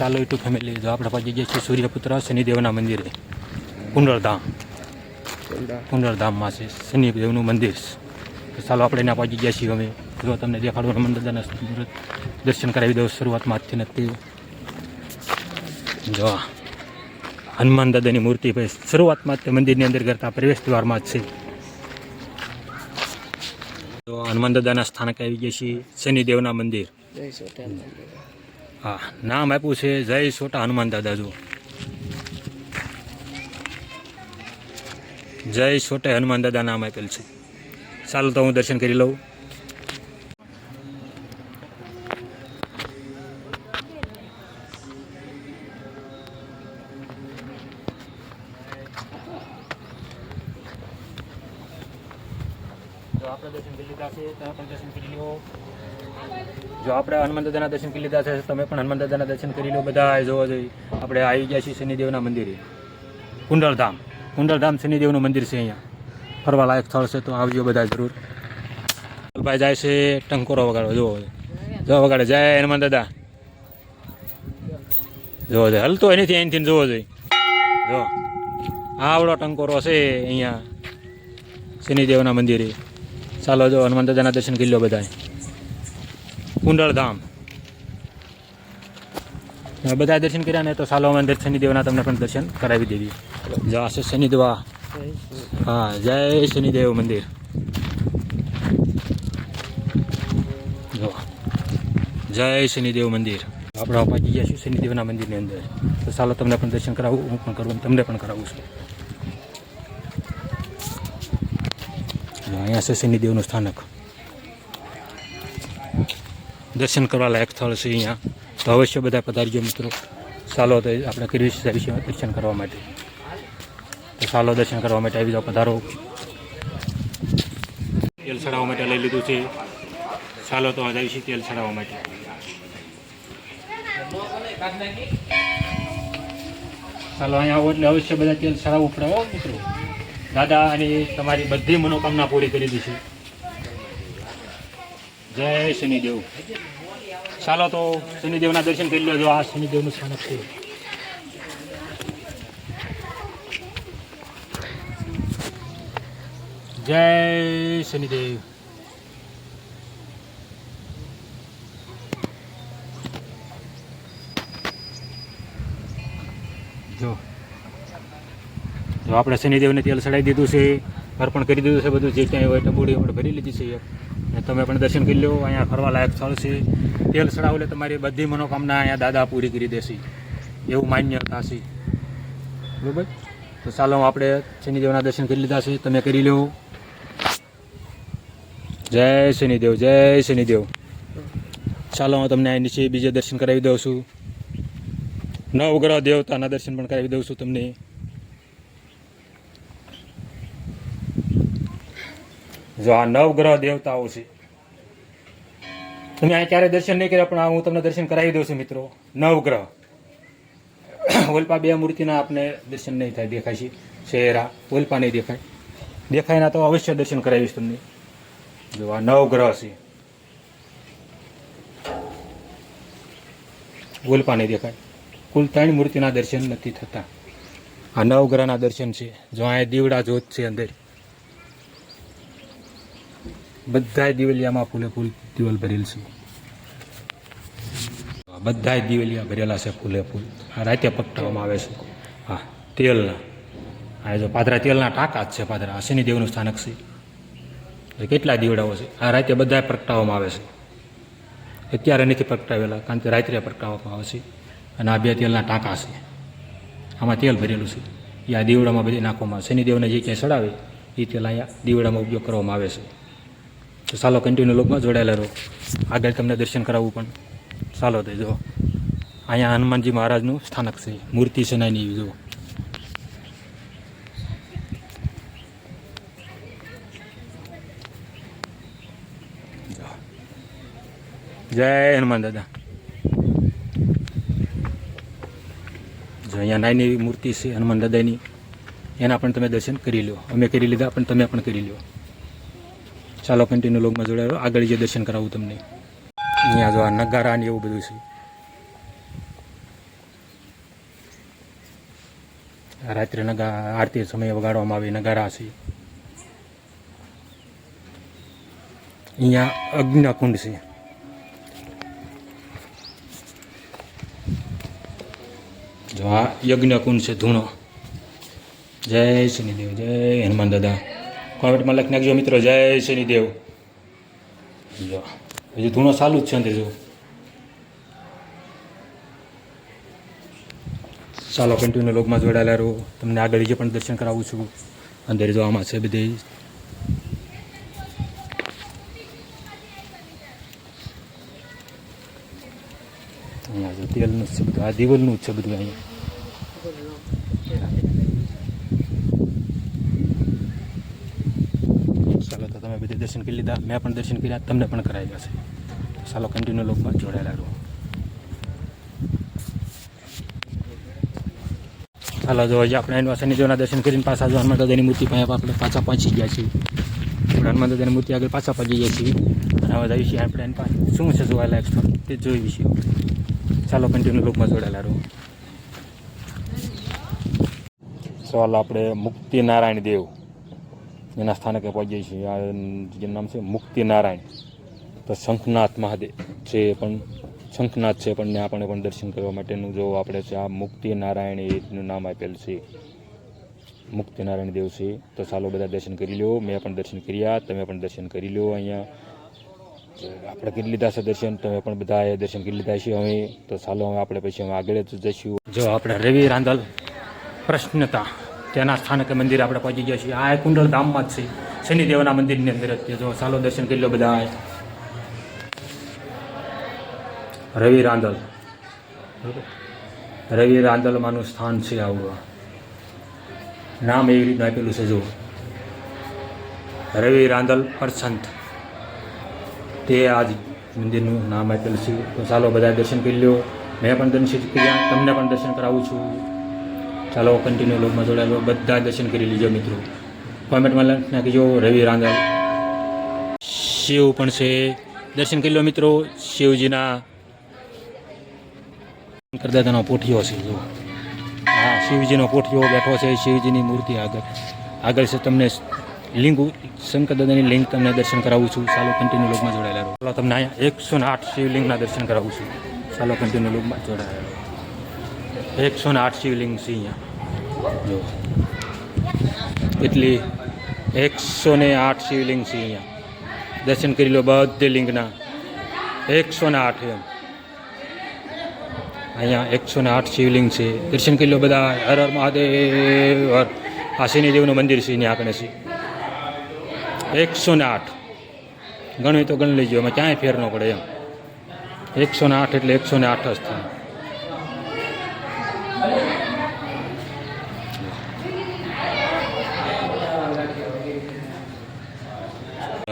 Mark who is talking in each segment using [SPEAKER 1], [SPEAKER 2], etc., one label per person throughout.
[SPEAKER 1] ચાલો YouTube family જો આપણે પહોંચી ગયા છીએ સૂર્યપુત્ર, શનિદેવના મંદિરે કુંડળધામ કુંડળધામમાં છે, શનિદેવનું મંદિર તો ચાલો આપણે એના પહોંચી ગયા છીએ અમે જો તમને દેખાડું હનુમાન દાદાના દર્શન કરાવી દઉં. શરૂઆતમાં આજથી નથી. જો હનુમાન દાદાની મૂર્તિ ભાઈ શરૂઆતમાં તે મંદિરની અંદર કરતા પ્રવેશ દ્વારમાં જ છે. તો હનુમાન દાદાના સ્થાનક આવી ગયા છીએ. શનિદેવના મંદિર. હા, નામ આપ્યું છે જય છોટા હનુમાન દાદા જુઓ જય છોટા હનુમાન દાદા નામ આપેલ છે. ચાલો તો હું દર્શન કરી લઉં. આપણે દર્શન કરી લીધા છે તમે પણ દર્શન કરી લો જો આપણે હનુમાન દાદાના દર્શન કરી લીધા છે તમે પણ હનુમાન દાદાના દર્શન કરી લો બધા જોવા જોઈએ. આપણે આવી ગયા છીએ શનિદેવના મંદિરે. કુંડળધામ. કુંડળધામ શનિદેવનું મંદિર છે અહીંયા. ફરવા લાયક સ્થળ છે, તો આવજો બધા જરૂર. ભાઈ જાય છે, ટંકોરો વગાડો જોવો જોવા વગાડે. જય હનુમાન દાદા. જોવો જોઈએ હલતો એનીથી અહીંથી જોવો જોઈએ જો આવડો ટંકોરો છે અહીંયા. શનિદેવના મંદિરે. ચાલો જો હનુમાન દાદાના દર્શન કરી લો બધા કુંડળધામ. બધા દર્શન કર્યા ને તો સાલોમાં અમે અંદર શનિદેવના તમને પણ દર્શન કરાવી દેવી. જો આ છે શનિદેવા હા, જય શનિદેવ મંદિર. જો, જય શનિદેવ મંદિર. આપણે પહોંચી ગયા છીએ શનિદેવના મંદિરની અંદર. તો ચાલો તમને પણ દર્શન કરાવું, હું પણ કરું, તમને પણ કરાવું છું. અહીંયા છે શનિદેવનું સ્થાનક. દર્શન કરવા લાયક સ્થળ છે અહીંયા. તો અવશ્ય બધા પધારજો મિત્રો. ચાલો તો આપણે કરીએ છીએ દર્શન કરવા માટે. તો ચાલો દર્શન કરવા માટે આવી જાઓ, પધારો. તેલ ચડાવવા માટે લઈ લીધું છે. ચાલો તો આજે છે તેલ ચડાવવા માટે. ચાલો અહીંયા આવો એટલે અવશ્ય બધા તેલ ચડાવવું પડે મિત્રો. દાદા અને તમારી બધી મનોકામના પૂરી કરી દીધી જય શનિદેવ. ચાલો તો શનિદેવના દર્શન કરી લેજો. આ શનિદેવનું સ્થાનક છે. જય શનિદેવ. જો. જો આપણે શનિદેવને તેલ ચડાવી દીધું છે, અર્પણ કરી દીધું છે બધું, જે ક્યાંય હોય ટબુડી આપણે ભરી લીધી છે. તમે પણ દર્શન કરી લો, અહીંયા ફરવા લાયક સ્થળ છે. તેલ ચડાવો એટલે તમારી બધી મનોકામના અહીંયા દાદા પૂરી કરી દેશે. એવું માન્ય થશે. બરોબર? તો ચાલો આપણે શનિદેવના દર્શન કરી લીધા છે. તમે કરી લો. જય શનિદેવ જય શનિદેવ. ચાલો, હું તમને અહીં નીચે બીજે દર્શન કરાવી દઉં છું. નવગ્રહ દેવતાના દર્શન પણ કરાવી દઉં છું તમને. જો આ નવગ્રહ દેવતાઓ છે. તમે અહીં ક્યારે દર્શન નહીં કર્યા, પણ આ હું તમને દર્શન કરાવી દઉં છું મિત્રો. નવગ્રહ ઓલપા બે મૂર્તિના આપને દર્શન નહીં થાય, દેખાય છે. શહેરા ઓલપા નહીં દેખાય. દેખાય ના તો અવશ્ય દર્શન કરાવીશ તમને. જો આ નવગ્રહ છે. ઓલપા નહીં દેખાય. કુલ ત્રણ મૂર્તિના દર્શન નથી થતા. આ નવગ્રહના દર્શન છે. જો અહીંયા દીવડા જોત છે અંદર. બધાય દિવેલિયામાં ફૂલે ફૂલ દિવેલ ભરેલ છે. બધાય દિવેલિયા ભરેલા છે ફૂલે ફૂલ. આ રાતે પકટાવવામાં આવે છે. હા, તેલના. આ જો પાદરા તેલના ટાંકા જ છે પાદરા. શનિદેવનું સ્થાનક છે. કેટલા દીવડાઓ છે? આ રાતે બધાય પ્રગટાવવામાં આવે છે. અત્યારે નથી પ્રગટાવેલા, કારણ કે રાત્રે પ્રગટાવવામાં આવે છે. અને આ બે તેલના ટાંકા છે. આમાં તેલ ભરેલું છે. એ આ દીવડામાં બધી નાખવામાં શનિદેવને જે ક્યાંય સડાવે, એ તેલ અહીંયા દીવડામાં ઉપયોગ કરવામાં આવે છે. તો ચાલો કન્ટિન્યુ લોકમાં જોડાયેલા રહો. આગળ તમને દર્શન કરાવવું પણ. ચાલો તો જુઓ અહીંયા હનુમાનજી મહારાજનું સ્થાનક છે. મૂર્તિ છે નાની જુઓ. જય હનુમાન દાદા. જો અહીંયા નાની એવી મૂર્તિ છે હનુમાન દાદાની. એના પણ તમે દર્શન કરી લો. અમે કરી લીધા પણ તમે પણ કરી લો. ચાલો કન્ટિન્યુ લોગમાં જોડાયો આગળ જે દર્શન કરાવું તમને. અહીંયા જો આ નગારા ને એવું બધું છે. રાત્રે નગા, આરતી સમયે વગાડવામાં આવે નગારા છે. અહીંયા અગ્નિકુંડ છે. જો આ યજ્ઞકુંડ છે ધૂણો. જય શનિદેવ જય હનુમાન દાદા. કોમેન્ટમાં લખી નાખજો, મિત્રો. જય શનિદેવ. જો, હજુ ધૂણો ચાલુ જ છે અંદર જો. ચાલો કન્ટિન્યુ લોગમાં જોડાયેલા રહો. તમને આગળ જે પણ દર્શન કરાવું છું. અંદર જો આમાં છે બધી. અહીંયા જો તેલનું છે બધું. આ દિવલનું જ છે બધું અહીંયા ચાલો તો તમે બધે દર્શન કરી લીધા. મેં પણ દર્શન કર્યા. તમને પણ કરાવી જશે ચાલો કન્ટિન્યુ લોકમાં જોડાયેલા રહો ચાલો જો હજી આપણે એનું જોના દર્શન કરીને પાછા જો હનુમાન દાદાની મૂર્તિ પાસે આપણે પાછા પહોંચી ગયા છીએ. હનુમાન દાદાની મૂર્તિ આગળ પાછા પહોંચી ગયા છીએ. અને હવે જઈએ આપણે એની પાસે. શું છે જોવાલાયક સ્થળ? તે જોઈ છીએ ચાલો કન્ટિન્યુ લોકમાં જોડાયેલા રહો ચાલો, આપણે મુક્તિ નારાયણ દેવ. એના સ્થાનકે પહોંચીએ છીએ આ જેનું નામ છે મુક્તિ નારાયણ તો શંખનાથ મહાદેવ છે પણ શંખનાથ છે પણ આપણે પણ દર્શન કરવા માટેનું જો આપણે છે આ મુક્તિ નારાયણ એનું નામ આપેલ છે મુક્તિ નારાયણ દેવ છે તો ચાલો બધા દર્શન કરી લો મેં પણ દર્શન કર્યા તમે પણ દર્શન કરી લો અહીંયા આપણે કરી લીધા છે દર્શન તમે પણ બધાએ દર્શન કરી લીધા છે હવે તો ચાલો હવે આપણે પછી હવે આગળ જ જઈશું જો આપણે રવિ રાંધલ પ્રશ્નતા તેના સ્થાનકે મંદિર આપણે પહોંચી ગયા છીએ. આ કુંડળ ધામમાં જ છે. શનિદેવના મંદિરની અંદર જ સાલો દર્શન કરી લો બધા રવિ રાંદલ. રવિ રાંદલમાંનું સ્થાન છે આવું. નામ એવી રીતનું આપેલું છે, જો. રવિ રાંદલ પરસંત તે આજ મંદિરનું નામ આપેલું છે. તો ચાલો બધા દર્શન કરી લો મેં પણ દર્શન કર્યા. તમને પણ દર્શન કરાવું છું. ચાલો કન્ટિન્યુ લોકમાં જોડાયેલો બધા દર્શન કરી લીજો મિત્રો. કોમેન્ટમાં લખી નાખીજો, રવિ રાંગલ શિવ પણ છે. દર્શન કરી લો મિત્રો. શિવજીના કરદાદાનો પોઠિયો છે જો હા, શિવજીનો પોઠિયો બેઠો છે. શિવજીની મૂર્તિ આગળ. આગળ છે તમને લિંગ શંકર દાદાની લિંગ તમને દર્શન કરાવું છું. ચાલો કન્ટિન્યુ લોકમાં જોડાયેલા રહો. ચાલો તમને અહીંયા એકસો આઠ શિવલિંગના દર્શન કરાવું છું. ચાલો કન્ટિન્યુ લોકમાં જોડાયેલા એકસો ને આઠ શિવલિંગ છે અહીંયા. જો. એટલી એકસો ને આઠ શિવલિંગ છે અહીંયા. દર્શન કરી લો બધે લિંગના. એકસો ને આઠ એમ. અહીંયા એકસો ને આઠ શિવલિંગ છે. દર્શન કરી લો બધા. હર હર મહાદેવ. હર. આ શનિદેવનું મંદિર છે અહીંયા આગળ છે એકસો ને આઠ ગણવી તો ગણી લેજો. અમે ક્યાંય ફેર ન પડે એમ. એકસો ને આઠ એટલે એકસો ને આઠ જ થાય.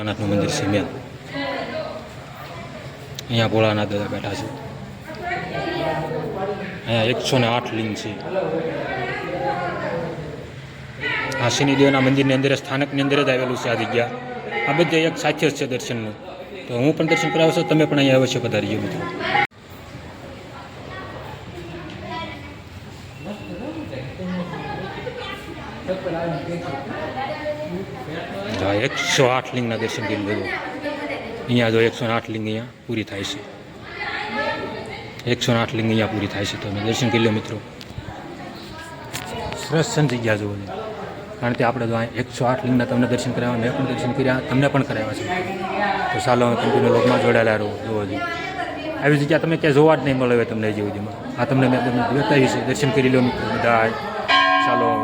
[SPEAKER 1] ભોળાનાથનું મંદિર છે મેન. અહીંયા ભોળાનાથ દાદા બેઠા છે. અહીંયા એકસો ને આઠ લિંગ છે. આ શનિદેવના મંદિરની અંદર, સ્થાનકની અંદર જ આવેલું છે આ જગ્યા. આ બધે એક સાથે જ છે દર્શનનું. તો હું પણ દર્શન કરાવશો, તમે પણ અહીંયા અવશ્ય પધારજો મિત્રો જો એકસો આઠ લિંગના દર્શન કરી લીધું અહીંયા જો એકસો આઠ લિંગ અહીંયા પૂરી થાય છે. એકસો આઠ લિંગ અહીંયા પૂરી થાય છે. તમે દર્શન કરી લો મિત્રો. સરસ જગ્યા જુઓ છો કારણ કે આપણે જો એકસો આઠ લિંગના તમને દર્શન કરાવ્યા, મેં પણ દર્શન કર્યા, તમને પણ કરાવ્યા છે. તો ચાલો કન્ટિન્યુ લોકમાં જોડાયેલા રહો. જોવો જોઈએ આવી જગ્યા તમે ક્યાં જોવા જ નહીં મળે તમને જેવું જેમાં આ તમને મેં તમને બતાવી છે. દર્શન કરી લો મિત્રો. બધા ચાલો.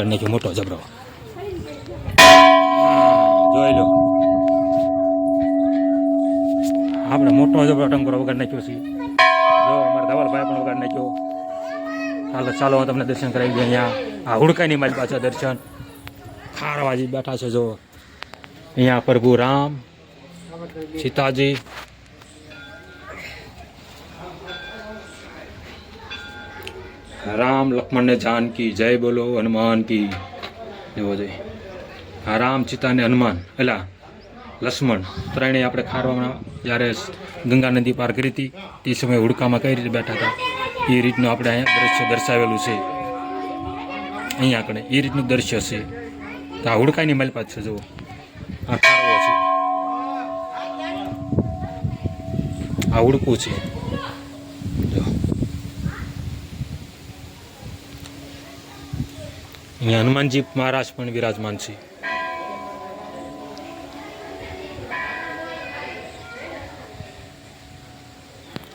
[SPEAKER 1] વગર નાખ્યો મોટો જબરો જોઈ લો. આપણે મોટો જબરો ટંકરો વગર નાખ્યો છે. જો, અમારા ધવલભાઈ પણ વગર નાખ્યો. ચાલો ચાલો, હું તમને દર્શન કરાવી દઉં અહીંયા. આ હુડકાની મારી પાછળ દર્શન. ખારવાજી બેઠા છે, જો. અહીંયા પ્રભુ રામ, સીતાજી. રામ લક્ષ્મણ ને જાનકી જય બોલો હનુમાન કી એવો જોઈએ આ રામ ચિતા ને હનુમાન એલા લક્ષ્મણ ત્રણેય આપણે ખારવામાં જ્યારે ગંગા નદી પાર કરી હતી તે સમયે હુડકામાં કઈ રીતે બેઠા હતા એ રીતનું આપણે અહીંયા દ્રશ્ય દર્શાવેલું છે અહીંયા આગળ એ રીતનું દ્રશ્ય છે તો આ હુડકાની મલપાત છે જુઓ આ ખારવો છે। આ હુડકું છે। અહીંયા હનુમાનજી મહારાજ પણ વિરાજમાન છે.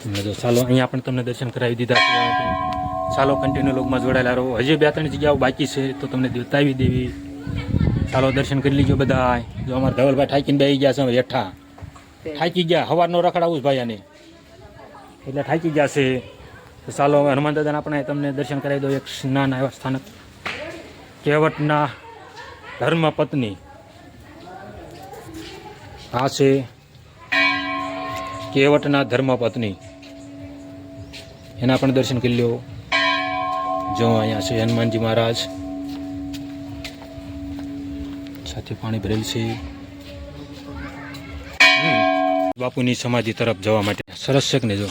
[SPEAKER 1] તમને જો ચાલો અહીંયા પણ તમને દર્શન કરાવી દીધા છે. ચાલો કન્ટિન્યુ લોકમાં જોડાયેલા રહો. હજી બે ત્રણ જગ્યાઓ બાકી છે, તો તમને બતાવી દેવી. ચાલો દર્શન કરી લીજો બધા જો અમારા ધવલભાઈ ઠાકીને બેસી ગયા છે હેઠા થાકી ગયા. હવારનો રખડાવું ભાઈ આને. એટલે ઠાકી ગયા છે. તો ચાલો હનુમાન દાદાના આપણે તમને દર્શન કરાવી દો એક નાના એવા સ્થાનક. કેવટના ધર્મપત્ની? આ છે કેવટના ધર્મપત્ની? એના પણ દર્શન કરી લ્યો. જો અહીંયા છે હનુમાનજી મહારાજ. સાથે પાણી ભરેલ છે. બાપુની સમાધિ તરફ જવા માટે. સરસ છે ને જો?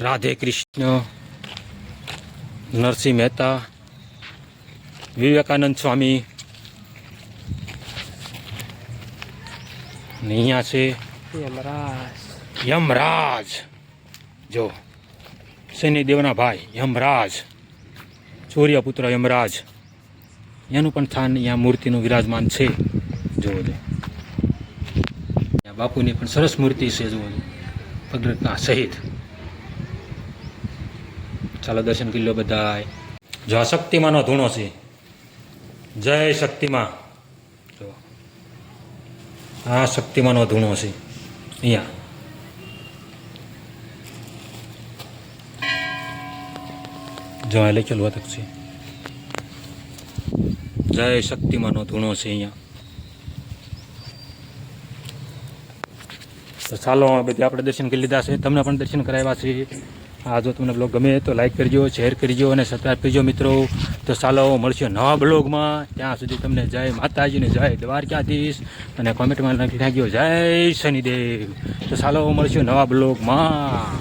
[SPEAKER 1] રાધે કૃષ્ણ, નરસિંહ મહેતા વિવેકાનંદ સ્વામી. અહીંયા છે યમરાજ. જો શનિદેવના ભાઈ યમરાજ. સૂર્યપુત્ર યમરાજ. એનું પણ સ્થાન અહીંયા મૂર્તિનું વિરાજમાન છે. જુઓ જો. બાપુની પણ સરસ મૂર્તિ છે જુઓ પગરખા સહિત. ચાલો દર્શન કરી લો બધા જો આ શક્તિમાંનો ધૂણો છે. જય શક્તિમાં જો આ શક્તિમાંનો ધૂણો છે. અહીંયા. જો આ લખેલું હતું છે જય શક્તિમાંનો ધૂણો છે અહીંયા. તો ચાલો બધી આપણે દર્શન કરી લીધા છે. તમને પણ દર્શન કરાવ્યા છે. આ જો તમને બ્લોગ ગમે તો લાઈક કરજો શેર કરજો અને સબસ્ક્રાઈબ કરજો મિત્રો. તો ચાલો મળશે નવા બ્લોગમાં. ત્યાં સુધી તમને જય માતાજીને જય દ્વારકાધીશ. અને કોમેન્ટમાં લખી નાખ્યો જય શનિદેવ. તો ચાલો મળશે નવા બ્લોગમાં.